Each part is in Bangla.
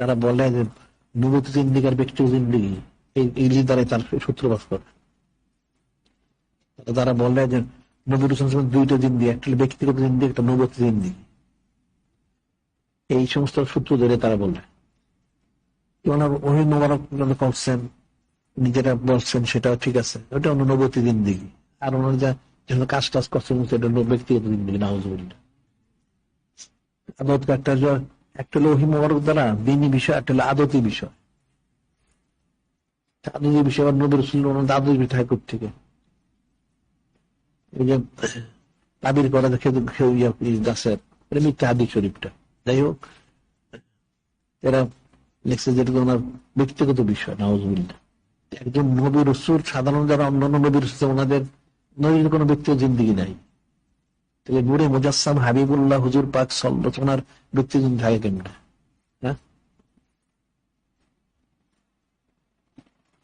তারা বলে যে নবত জিন্দিগি আর ব্যক্তিগত জিন্দিগি। এই দ্বারাই তার সূত্রপাত করে। তারা বলে যে নবীর হোসেন দুইটা জিন্দি একটা ব্যক্তিগত জিন্দি একটা নবত জিন্দিগি। এই সমস্ত সূত্র ধরে তারা বলে। ওনার ওই মোবারক করছেন নিজেরা বলছেন, সেটাও ঠিক আছে, ওটা অনুনবতী জিন্দিগি। আর ওনার যা যেসব কাজ টাজ করছেন সেটা ব্যক্তিগত জিন্দিগি, নাউজুবিল্লাহ। আদত একটা একটা হলো ওহি মোবারক দ্বারা দিনী বিষয়, একটা হলো আদতি বিষয়। আদতি বিষয় আবার নবীর রসুল আদতি বিষয় থেকে এই যে তাবির করা দেখে গাছের এটা মিথ্যা হাদিস শরীফটা। যাই হোক, এরা লিখছে যেটা ওনার ব্যক্তিগত বিষয়, নাউজুবিল্লাহ। একজন নবী রসুল, সাধারণ যারা অন্যান্য নবী রসুল, ওনাদের নবীর কোনো ব্যক্তিগত জিন্দিগি নাই। তাহলে নূরে মুজাসসাম হাবিবুল্লাহ হুজুর পাক ব্যক্তিগত জিন্দিগি থাকে কেমন হ্যাঁ?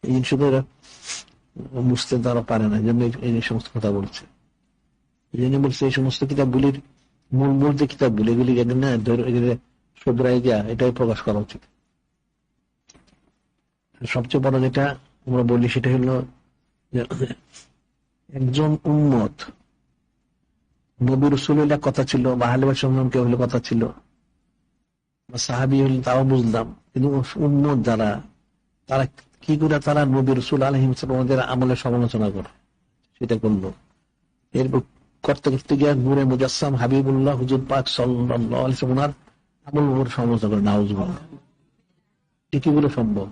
এই জিনিসটা এরা বুঝতে তারা পারে না, এই জন্য এই- এই সমস্ত কথা বলছে। এই জন্য বলছে এই সমস্ত কিতাবগুলির মূল মূল যে কিতাবগুলি, এগুলি না গিয়া এটাই প্রকাশ করা উচিত। সবচেয়ে বড় যেটা আমরা বলি সেটা হলো যে, একজন উন্মত নবী রসুল্লাহ কথা ছিল, বা হালিবার সম্মানকে হলে কথা ছিল। বা সাহাবি হলে তাও বুঝলাম। কিন্তু উন্মত যারা, তারা কি করে তারা নবী রসুল আলহিম আমাদের আমলের সমালোচনা করে? সেটা করল এরপর করতে করতে গিয়ে নূরে মুজাসসাম হাবিবুল্লাহ হুজুর পাক ওনার আমল উপর সমালোচনা করে এ কি বলে সম্ভব?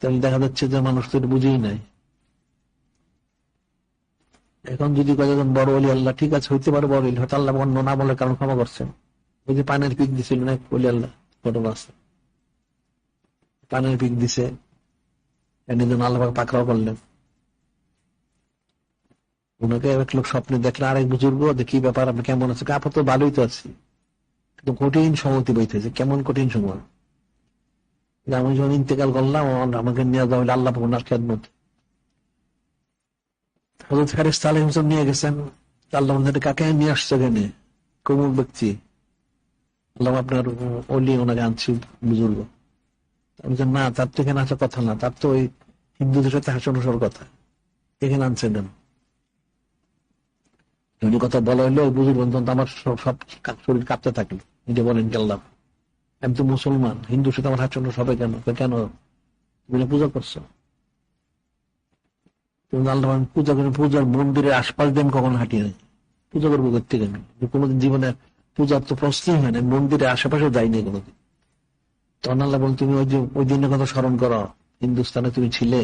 তাহলে দেখা যাচ্ছে যে মানুষ তো বুঝেই নাই। এখন যদি কয়েকজন বড় অলি আল্লাহ, ঠিক আছে, হইতে পারে বড় অলি হয়তো আল্লাহ অন্য না বলে কারণ ক্ষমা করছেন। ওই যে পানের পিক দিছিল না অলি আল্লাহ ঘটনা আছে। পানের পিক দিছে আল্লাহ পাক পাকড়াও করলেন। ওনাকে এক লোক স্বপ্নে দেখলে আরেক বুজুর্গ কি ব্যাপার আপনি কেমন আছে? আপাতত ভালোই তো আছি। কিন্তু কঠিন সমতি বইতেছে কেমন কঠিন সময়? আমি যখন ইন্তেকাল করলাম, আমাকে নিয়ে যাওয়া আল্লাহ ওনার খেদমত। হজরত নিয়ে গেছেন আল্লাহ কাকে নিয়ে আসছে এখানে? কোমল ব্যক্তি? আল্লাহ আপনার অলি ওনাকে আনছি, বুজুর্গ। না, তার তো এখানে আসার কথা না, তার তো ওই হিন্দুদের সাথে কথা। এখানে আনছেন কেন? উনি কথা বলা হলো ওই বুজুর্গ আমার সব সব শরীর কাঁপতে থাকল। নিজে বলেন কেল্লাম আমি তো মুসলমান, হিন্দুর সাথে আমার হাসন সবাই কেন? কেন? তুমি পূজা করছ। আল্লাহ পূজা করে পূজার মন্দিরের আশপাশ দিয়ে আমি কখনো হাঁটি নাই পূজা করব করতে যে কোনোদিন জীবনে পূজার তো প্রশ্নই হয় না, মন্দিরের আশেপাশে যাইনি কোনোদিন। তখন আল্লাহ বলেন তুমি ওই যে, ওই দিনের কথা স্মরণ করো, হিন্দুস্তানে তুমি ছিলে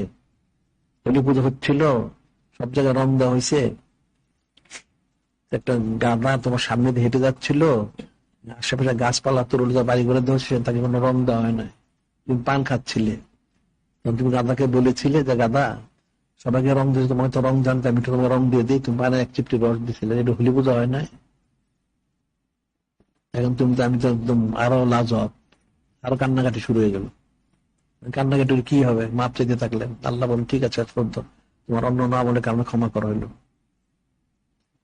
হোলি পুজো হচ্ছিল, সব জায়গায় রং দেওয়া হয়েছে। একটা গাধা তোমার সামনে দিয়ে হেঁটে যাচ্ছিল, আশেপাশে গাছপালা, তরুল বাড়ি করে হচ্ছে তাকে কোনো রং দেওয়া হয় না তুমি পান খাচ্ছিলে। তুমি গাধাকে বলেছিলে যে, গাধা সবাইকে রং দিয়েছে, তোমাকে তো রং জানতে, আমি তোমাকে রং দিয়ে দিই। তুমি পানে এক চিপটি রস দিছিলে, এটা হোলি পুজো হয় না এখন তুমি তো, আমি তো একদম আরও লাজব আরও কান্নাকাটি শুরু হয়ে গেল। কান্নাকাটির কি হবে? মাপ চাইতে থাকলে। আল্লাহ বলেন, ঠিক আছে পর্যন্ত তোমার অন্য না বলে কারণে ক্ষমা করা হইল।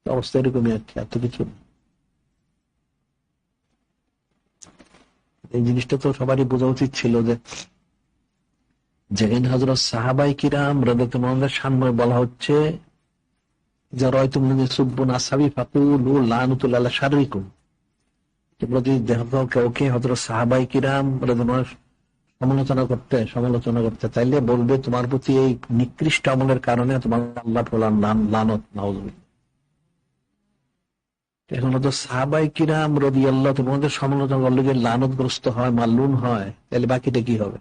অবস্থা এরকমই আর কি, এত কিছু। এই জিনিসটা তো সবারই বোঝা উচিত ছিল যে যেখানে হজরত সাহাবাই কিরাম রদতমানদের সামনে বলা হচ্ছে সমালোচনা বলবে, তোমার প্রতি এই নিকৃষ্ট আমলের কারণে তোমার আল্লাহ লানত এখন তো সাহাবাই কিরাম রবি আল্লাহ তোমাদের সমালোচনা করলে যে লানতগ্রস্ত হয় মাল্লুন হয়, তাহলে বাকিটা কি হবে?